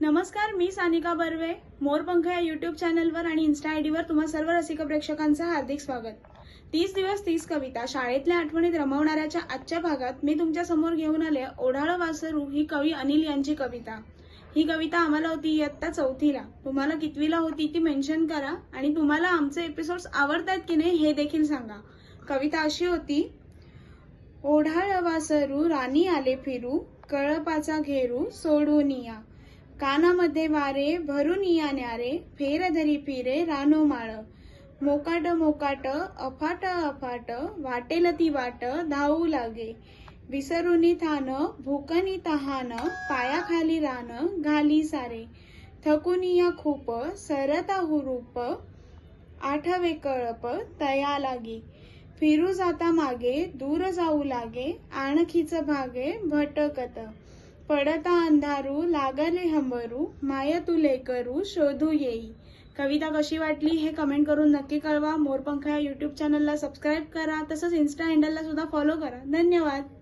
नमस्कार मी सानिका बर्वे. मोरपंख या युट्यूब चॅनलवर आणि इन्स्टा आय डीवर तुम्हा सर्व रसिक प्रेक्षकांचं हार्दिक स्वागत. तीस दिवस तीस कविता शाळेतल्या आठवणीत रमवणाऱ्याच्या आजच्या भागात मी तुमच्यासमोर घेऊन आले ओढाळ वासरू ही कवी अनिल यांची कविता. ही कविता आम्हाला होती इयत्ता चौथीला. तुम्हाला कितवीला होती ती मेन्शन करा आणि तुम्हाला आमचे एपिसोड्स आवडतात की नाही हे देखील सांगा. कविता अशी होती ओढाळ वासरू राणी आले फिरू कळपाचा घेरू सोडून या. कानामध्ये वारे भरून या न्यारे फेर धरी फिरे रानो माळ. मोकाट मोकाट अफाट अफाट वाटेल ती वाट धावू लागे. विसरुनी थान भूकनी तहान पायाखाली रान घाली सारे. थकुनी या खूप सरता हुरूप आठवे कळप तया लागे. फिरू जाता मागे दूर जाऊ लागे आणखीच भागे भटकत. पडता अंधारू लागले हंबरू माय तुले करू शोधू येई. कविता कशी वाटली हे कमेंट करून नक्की कळवा. मोरपंखा या युट्यूब चॅनलला सबस्क्राईब करा. तसंच इन्स्टा हँडलला सुद्धा फॉलो करा. धन्यवाद.